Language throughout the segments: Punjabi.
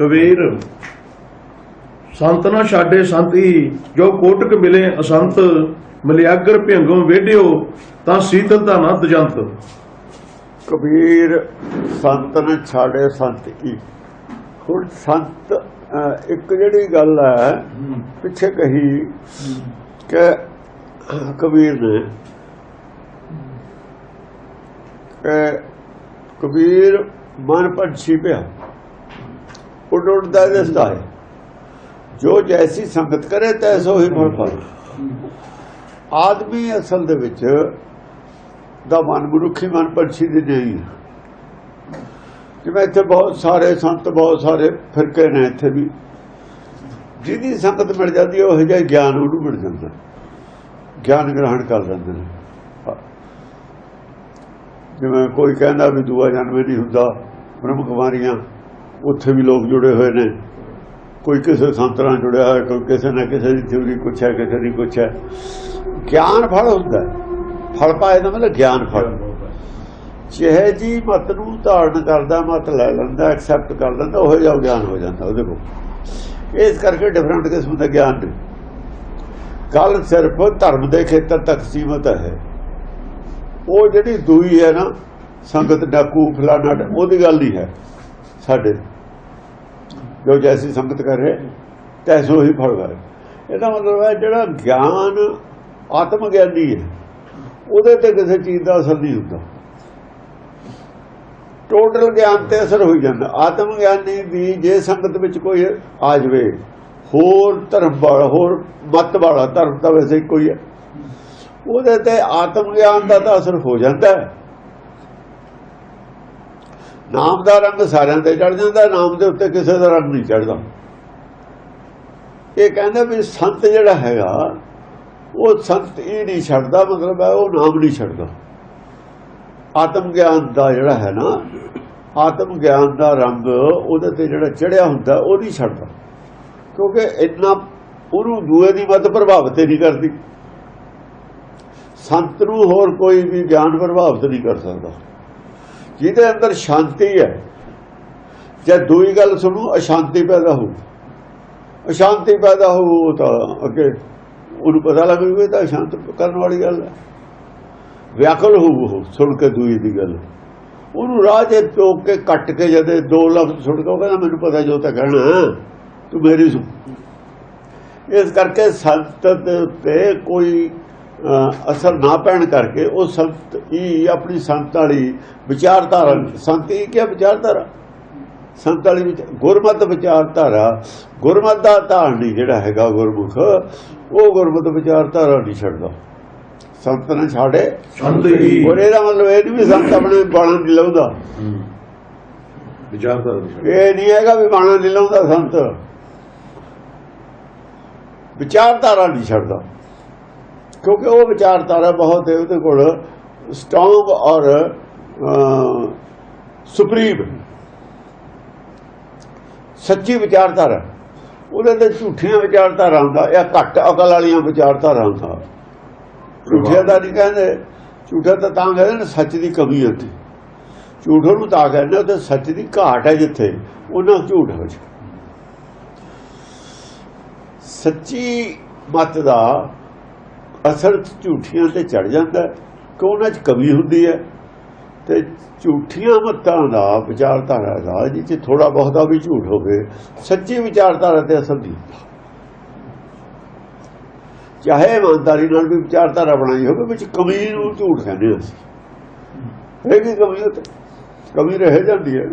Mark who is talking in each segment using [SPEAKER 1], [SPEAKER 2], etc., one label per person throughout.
[SPEAKER 1] ਕਬੀਰ ਸੰਤ ਨਾ ਛਾਡੇ ਸੰਤੀ ਜੋ ਕੋਟਕ ਮਿਲੇ ਅਸੰਤ ਮਲਿਆਗਰ ਭਿੰਗਮ ਵੇਡਿਓ ਤਾਂ ਸੀਤਲਤਾ ਨਾ ਦਜੰਤ
[SPEAKER 2] ਕਬੀਰ ਸੰਤ ਨੇ ਛਾੜੇ ਸੰਤ। ਕੀ ਹੁਣ ਸੰਤ ਇੱਕ ਜਿਹੜੀ ਗੱਲ ਹੈ ਪਿੱਛੇ ਕਹੀ ਕਿ ਕਬੀਰ ਨੇ ਕਿ ਕਬੀਰ ਮਨ ਪੰਛੀ ਪਿਆ। ਉੱਡ ਉੱਡਦਾ ਦਿਸਦਾ ਹੈ ਜੋ ਜੈਸੀ ਸੰਗਤ ਕਰੇ, ਤੈਸੋ ਹੀ ਫਲ। ਪਾਏ ਆਦਮੀ ਅਸਲ ਦੇ ਵਿੱਚ ਦਾ ਮਨ ਮਨੁੱਖੀ ਮਨ ਪੰਛੀ ਦੀ ਨਹੀਂ ਜਿਵੇਂ ਇੱਥੇ ਬਹੁਤ ਸਾਰੇ ਸੰਤ, ਬਹੁਤ ਸਾਰੇ ਫਿਰਕੇ ਨੇ ਇੱਥੇ ਵੀ। ਜਿਹਦੀ ਸੰਗਤ ਮਿਲ ਜਾਂਦੀ ਹੈ, ਉਹ ਜਿਹਾ ਗਿਆਨ ਉਹਨੂੰ ਮਿਲ ਜਾਂਦਾ। ਗਿਆਨ ਗ੍ਰਹਣ ਕਰ ਲੈਂਦੇ ਨੇ। ਜਿਵੇਂ ਕੋਈ ਕਹਿੰਦਾ ਵੀ ਦੂਆ ਜਨਮ ਨਹੀਂ ਹੁੰਦਾ ਬ੍ਰਹਮ ਕੁਮਾਰੀਆਂ ਉੱਥੇ ਵੀ ਲੋਕ ਜੁੜੇ ਹੋਏ ਨੇ। ਕੋਈ ਕਿਸੇ ਸੰਤ ਨਾਲ ਜੁੜਿਆ ਹੋਇਆ, ਕੋਈ ਕਿਸੇ ਨਾ ਕਿਸੇ ਦੀ ਥਿਉਰੀ ਕੁਛ ਹੈ, ਕਿਸੇ ਦੀ ਕੁਛ ਹੈ। ਗਿਆਨ ਫਲ ਹੁੰਦਾ ਫਲ ਪਾਏ ਦਾ ਮਤਲਬ ਗਿਆਨ ਫਲ। ਜਿਹੇ ਜੀ ਮਤ ਨੂੰ ਧਾਰਨ ਕਰਦਾ, ਮਤ ਲੈ ਲੈਂਦਾ ਐਕਸੈਪਟ ਕਰ ਲੈਂਦਾ, ਉਹ ਜਿਹਾ ਗਿਆਨ ਹੋ ਜਾਂਦਾ ਉਹਦੇ ਕੋਲ। ਇਸ ਕਰਕੇ ਡਿਫਰੈਂਟ ਕਿਸਮ ਦਾ ਗਿਆਨ ਨੇ। ਗੱਲ ਸਿਰਫ ਧਰਮ ਦੇ ਖੇਤਰ ਤੱਕ ਸੀਮਤ ਹੈ। ਉਹ ਜਿਹੜੀ ਦੂਈ ਹੈ ਨਾ, ਸੰਗਤ ਡਾਕੂ, ਫਲਾਣਾ, ਉਹਦੀ ਗੱਲ ਨਹੀਂ ਹੈ ਸਾਡੇ। ਜੋ ਜੈਸੀ ਸੰਗਤ ਕਰੇ ਰਹੇ, ਤੈਸੋ ਹੀ ਫਲ ਵਾਏ ਇਹਦਾ ਮਤਲਬ ਹੈ ਜਿਹੜਾ ਗਿਆਨ ਆਤਮ ਗਿਆਨੀ ਹੈ, ਉਹਦੇ ਤੇ ਕਿਸੇ ਚੀਜ਼ ਦਾ ਅਸਰ ਨਹੀਂ ਹੁੰਦਾ। ਟੋਟਲ ਗਿਆਨ ਤੇ ਅਸਰ ਹੋਈ ਜਾਂਦਾ। ਆਤਮ ਗਿਆਨੀ ਦੀ ਜੇ ਸੰਗਤ ਵਿੱਚ ਕੋਈ ਆ ਜਾਵੇ, ਹੋਰ ਧਰਮ ਵਾਲਾ, ਹੋਰ ਮਤ ਵਾਲਾ ਧਰਮ ਤਾਂ ਵੈਸੇ ਕੋਈ ਹੈ। ਉਹਦੇ ਤੇ ਆਤਮ ਗਿਆਨ ਦਾ ਤਾਂ ਅਸਰ ਹੋ ਜਾਂਦਾ ਹੈ। ਨਾਮ ਦਾ ਰੰਗ ਸਾਰਿਆਂ ਤੇ ਚੜ ਜਾਂਦਾ ਨਾਮ ਦੇ ਉੱਤੇ ਕਿਸੇ ਦਾ ਰੰਗ ਨਹੀਂ ਚੜਦਾ ਇਹ ਕਹਿੰਦਾ ਵੀ ਸੰਤ ਜਿਹੜਾ ਹੈਗਾ ਉਹ ਸੰਤ ਇਹ ਨਹੀਂ ਛੱਡਦਾ ਮਤਲਬ ਹੈ ਉਹ ਨਾਮ ਨਹੀਂ ਛੱਡਦਾ। ਆਤਮ ਗਿਆਨ ਦਾ ਜਿਹੜਾ ਹੈ ਨਾ ਆਤਮ ਗਿਆਨ ਦਾ ਰੰਗ ਉਹਦੇ ਤੇ ਜਿਹੜਾ ਚੜਿਆ ਹੁੰਦਾ ਉਹ ਨਹੀਂ ਛੱਡਦਾ। ਕਿਉਂਕਿ ਇੰਨਾ ਉਹਨੂੰ ਦੂਏ ਦੀ ਮਤ ਪ੍ਰਭਾਵਿਤ ਨਹੀਂ ਕਰਦੀ। ਸੰਤ ਨੂੰ ਹੋਰ ਕੋਈ ਵੀ ਗਿਆਨ ਪ੍ਰਭਾਵਿਤ ਨਹੀਂ ਕਰ ਸਕਦਾ। ਜਿਹਦੇ ਅੰਦਰ ਸ਼ਾਂਤੀ ਹੈ ਜਦ ਦੂਈ ਗੱਲ ਸੁਣੋ, ਅਸ਼ਾਂਤੀ ਪੈਦਾ ਹੋਊ। ਅਸ਼ਾਂਤੀ ਪੈਦਾ ਹੋਊ ਤਾਂ ਅੱਗੇ ਉਹਨੂੰ ਪਤਾ ਲੱਗ ਜੂਗਾ ਤਾਂ ਸ਼ਾਂਤ ਕਰਨ ਵਾਲੀ ਗੱਲ ਹੈ। ਵਿਆਕਲ ਹੋ ਸੁਣ ਕੇ ਦੂਈ ਦੀ ਗੱਲ। ਉਹਨੂੰ ਰਾਹ 'ਚ ਟੋਕ ਕੇ ਕੱਟ ਕੇ ਜਦੇ ਦੋ ਲਫ਼ਜ਼ ਸੁਣ ਕੇ, ਉਹ ਕਹਿੰਦਾ, ਮੈਨੂੰ ਪਤਾ ਜੋ ਤਾਂ ਕਹਿਣਾ ਤੂੰ ਮੇਰੀ ਸੁਣ। ਇਸ ਕਰਕੇ ਸੰਤ ਦੇ ਕੋਈ ਅਸਰ ਨਾ ਪੈਣ ਕਰਕੇ ਉਹ ਸੰਤ ਹੀ ਆਪਣੀ ਸੰਤ ਵਾਲੀ ਵਿਚਾਰਧਾਰਾ ਸੰਤ ਹੀ ਕਿਹਾ ਵਿਚਾਰਧਾਰਾ? ਸੰਤ ਵਾਲੀ ਵਿਚ- ਗੁਰਮਤਿ ਵਿਚਾਰਧਾਰਾ ਗੁਰਮਤਿ ਦਾ ਧਾਰਨੀ ਜਿਹੜਾ ਹੈਗਾ ਗੁਰਮੁਖ ਉਹ ਗੁਰਮਤਿ ਵਿਚਾਰਧਾਰਾ ਨਹੀਂ ਛੱਡਦਾ। ਸੰਤ ਨੇ ਛਾੜੇ
[SPEAKER 1] ਸੰਤ ਹੀ
[SPEAKER 2] ਹੋਰ ਇਹਦਾ ਮਤਲਬ ਇਹ ਨਹੀਂ ਵੀ ਸੰਤ ਆਪਣੇ ਬਾਣਾ ਨਹੀਂ ਲਾਉਂਦਾ।
[SPEAKER 1] ਵਿਚਾਰਦਾ
[SPEAKER 2] ਇਹ ਨਹੀਂ ਹੈਗਾ ਵੀ ਬਾਣਾ ਨਹੀਂ ਲਾਉਂਦਾ ਸੰਤ। ਵਿਚਾਰਧਾਰਾ ਨਹੀਂ ਛੱਡਦਾ। ਕਿਉਂਕਿ ਉਹ ਵਿਚਾਰਧਾਰਾ ਬਹੁਤ ਹੈ ਉਹਦੇ ਕੋਲ ਸਟਰੋਂਗ ਔਰ ਸੁਪਰੀਮ। ਸੱਚੀ ਵਿਚਾਰਧਾਰਾ। ਉਹਦੇ ਤੇ ਝੂਠੀਆਂ ਵਿਚਾਰਧਾਰਾ ਹੁੰਦਾ ਇਹ ਘੱਟ ਅਕਲ ਵਾਲੀਆਂ ਵਿਚਾਰਧਾਰਾ ਹੁੰਦਾ। ਝੂਠਿਆਂ ਦਾ ਨਹੀਂ ਕਹਿੰਦੇ, ਝੂਠਾ ਤਾਂ ਤਾਂ ਕਹਿੰਦੇ ਨੇ ਸੱਚ ਦੀ ਕਮੀ ਹੁੰਦੀ ਝੂਠ ਨੂੰ ਤਾਂ ਕਹਿੰਦੇ ਉਹ ਸੱਚ ਦੀ ਘਾਟ ਹੈ ਜਿੱਥੇ, ਉਹਨਾਂ ਝੂਠ ਹੋ ਜਾ ਸੱਚੀ ਮਤ ਦਾ ਅਸਲ ਝੂਠੀਆਂ ਤੇ ਚੜ ਜਾਂਦਾ ਕਿ ਉਹਨਾਂ 'ਚ ਕਮੀ ਹੁੰਦੀ ਹੈ। ਤੇ ਝੂਠੀਆਂ ਮਤਾਂ ਦਾ ਵਿਚਾਰਧਾਰਾ ਦਾ ਜਿੱਥੇ ਥੋੜਾ ਬਹੁਤਾ ਵੀ ਝੂਠ ਹੋਵੇ, ਸੱਚੀ ਵਿਚਾਰਧਾਰਾ ਤੇ ਅਸਲ ਨਹੀਂ ਚਾਹੇ ਇਮਾਨਦਾਰੀ ਨਾਲ ਵੀ ਵਿਚਾਰਧਾਰਾ ਬਣਾਈ ਹੋਵੇ, ਵਿੱਚ ਕਮੀ ਨੂੰ ਝੂਠ ਕਹਿੰਦੇ ਅਸੀਂ। ਇਹ ਕੀ ਕਮੀ ਕਮੀ ਰਹਿ ਜਾਂਦੀ ਹੈ।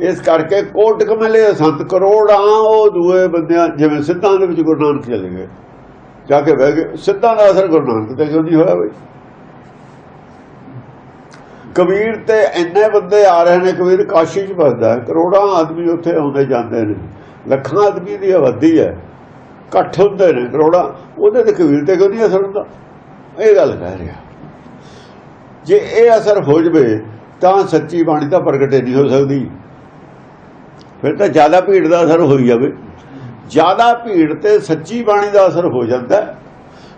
[SPEAKER 2] ਇਸ ਕਰਕੇ ਕੋਟ ਕਮਲੇ ਸੰਤ ਕਰੋੜਾਂ ਉਹ ਦੂਏ ਬੰਦਿਆਂ, ਜਿਵੇਂ ਸਿੱਧਾਂ ਦੇ ਵਿੱਚ ਗੁਰੂ ਨਾਨਕ ਚਲੇ ਗਏ। ਜਾ ਕੇ ਬਹਿ ਗਏ। ਸਿੱਧਾ ਦਾ ਅਸਰ ਗੁਰੂ ਨਾਨਕ ਤੇ ਕਿਉਂ ਨਹੀਂ ਹੋਇਆ ਬਈ। ਕਬੀਰ ਤੇ ਇੰਨੇ ਬੰਦੇ ਆ ਰਹੇ ਨੇ, ਕਬੀਰ ਕਾਸ਼ੀ ਚ ਵੱਸਦਾ ਕਰੋੜਾਂ ਆਦਮੀ ਉੱਥੇ ਆਉਂਦੇ ਜਾਂਦੇ ਨੇ। ਲੱਖਾਂ ਆਦਮੀ ਦੀ ਆਬਾਦੀ ਹੈ। ਇਕੱਠ ਹੁੰਦੇ ਨੇ ਕਰੋੜਾਂ। ਉਹਦੇ ਤੇ ਕਬੀਰ ਤੇ ਕਿਉਂ ਨਹੀਂ ਅਸਰ ਹੁੰਦਾ? ਇਹ ਗੱਲ ਕਹਿ ਰਿਹਾ। ਜੇ ਇਹ ਅਸਰ ਹੋ ਜਵੇ, ਤਾਂ ਸੱਚੀ ਬਾਣੀ ਤਾਂ ਪ੍ਰਗਟ ਹੀ ਨਹੀਂ ਹੋ ਸਕਦੀ। ਫਿਰ ਤਾਂ ਜ਼ਿਆਦਾ ਭੀੜ ਦਾ ਅਸਰ ਹੋਈ ਜਾਵੇ। ਜ਼ਿਆਦਾ ਭੀੜ ਤੇ ਸੱਚੀ ਬਾਣੀ ਦਾ ਅਸਰ ਹੋ ਜਾਂਦਾ।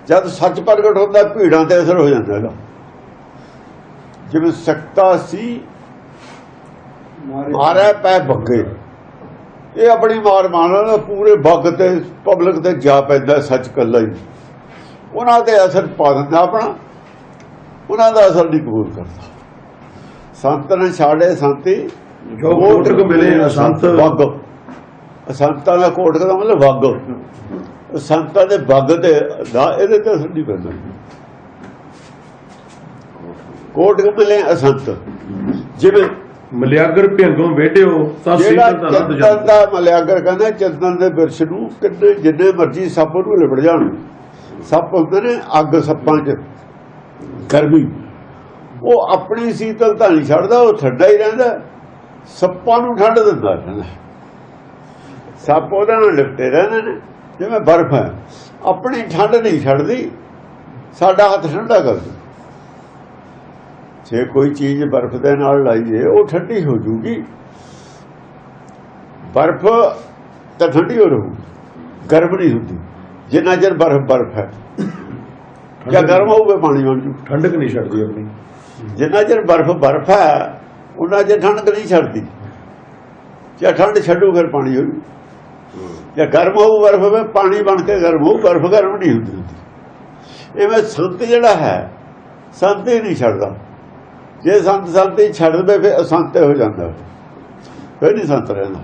[SPEAKER 2] ਜਦ ਸੱਚ ਪ੍ਰਗਟ ਹੁੰਦਾ ਭੀੜਾਂ ਤੇ ਅਸਰ ਹੋ ਜਾਂਦਾ ਹੈਗਾ। ਜਿਵੇਂ ਸਕਤਾ ਸੀ ਮਾਰੇ ਪੈ ਬੱਗੇ ਇਹ ਆਪਣੀ ਮਾਰ ਮਾਰਨ ਪੂਰੇ ਬੱਗ ਤੇ ਪਬਲਿਕ ਤੇ ਜਾ ਪੈਂਦਾ ਸੱਚ ਕੱਲਾ ਹੀ। ਉਹਨਾਂ ਤੇ ਅਸਰ ਪਾ ਦਿੰਦਾ ਆਪਣਾ। ਉਹਨਾਂ ਦਾ ਅਸਰ ਨਹੀਂ ਕਬੂਲ ਕਰਦਾ। ਸੰਤ ਨੇ ਛਾੜੇ ਸੰਤੀ
[SPEAKER 1] ਜੋ ਮਿਲੇ ਅਸੰਤ
[SPEAKER 2] ਵੱਗ ਸੰਤਾਂ ਦਾ ਕੋਟਕ ਦਾ ਮਤਲਬ ਵੱਗ। ਸੰਤਾਂ ਦੇ ਵੱਗ ਤੇ ਦਾ ਇਹਦੇ ਤੇ ਨਹੀਂ ਪੈਂਦਾ। ਕੋਟਕ ਮਿਲੇ ਅਸੰਤ ਜਿਵੇਂ
[SPEAKER 1] ਮਲਿਆਗਰ ਭਿੰਗੋਂ ਵੇਢਿਓ ਤਾਂ ਸੀਤਲ ਦਾ
[SPEAKER 2] ਚੰਦਨ
[SPEAKER 1] ਜੰਤ
[SPEAKER 2] ਦਾ ਮਲਿਆਗਰ ਕਹਿੰਦਾ ਚੰਦਨ ਦੇ ਬਿਰਸ਼ ਨੂੰ ਕਿੰਨੇ ਜਿੰਨੇ ਮਰਜ਼ੀ ਸੱਪ ਨੂੰ ਲਿਬੜ ਜਾਣ। ਸੱਪ ਹੁੰਦੇ ਨੇ ਅੱਗ ਸੱਪਾਂ 'ਚ। ਗਰਮੀ। ਉਹ ਆਪਣੀ ਸੀਤਲਤਾ ਨਹੀਂ ਛੱਡਦਾ ਉਹ ਠੰਡਾ ਹੀ ਰਹਿੰਦਾ। ਸੱਪਾਂ ਨੂੰ ਠੰਡ ਦਿੰਦਾ ਰਹਿੰਦਾ। ਸੱਪ ਉਹਦੇ ਨਾਲ ਲਿਪਟੇ ਰਹਿੰਦੇ ਨੇ ਜਿਵੇਂ ਬਰਫ਼ ਹੈ। ਆਪਣੀ ਠੰਡ ਨਹੀਂ ਛੱਡਦੀ ਸਾਡਾ ਹੱਥ ਠੰਡਾ ਕਰਦੀ। ਜੇ ਕੋਈ ਚੀਜ਼ ਬਰਫ਼ ਦੇ ਨਾਲ ਲਾਈਏ ਉਹ ਠੰਡੀ ਹੋ ਜੂਗੀ। ਬਰਫ਼ ਤਾਂ ਠੰਡੀ ਹੋ ਰਹੂ ਗਰਮ ਨਹੀਂ ਹੁੰਦੀ। ਜਿੰਨਾ ਚਿਰ ਬਰਫ਼ ਬਰਫ਼ ਹੈ। ਜਾਂ ਗਰਮ ਹੋਊਗਾ ਪਾਣੀ ਬਣ ਜੂ।
[SPEAKER 1] ਠੰਡਕ ਨਹੀਂ ਛੱਡਦੀ ਆਪਣੀ।
[SPEAKER 2] ਜਿੰਨਾ ਚਿਰ ਬਰਫ਼ ਬਰਫ਼ ਹੈ ਉਹਨਾਂ ਚਿਰ ਠੰਡ ਨਹੀਂ ਛੱਡਦੀ। ਜੇ ਠੰਡ ਛੱਡੂ ਫਿਰ ਪਾਣੀ ਹੋ ਜੂ। ਜੇ ਗਰਮ ਹੋਊ ਬਰਫ਼ ਵਿੱਚ, ਪਾਣੀ ਬਣ ਕੇ ਗਰਮ ਹੋਊ, ਬਰਫ਼ ਗਰਮ ਨਹੀਂ ਹੁੰਦੀ ਹੁੰਦੀ। ਐਵੇਂ ਸੰਤ ਜਿਹੜਾ ਹੈ, ਸੰਤ ਹੀ ਨਹੀਂ ਛੱਡਦਾ। ਜੇ ਸੰਤ ਸੰਤ ਹੀ ਛੱਡ ਦੇਵੇ ਫਿਰ ਅਸੰਤ ਹੋ ਜਾਂਦਾ। ਫਿਰ ਨਹੀਂ ਸੰਤ ਰਹਿੰਦਾ।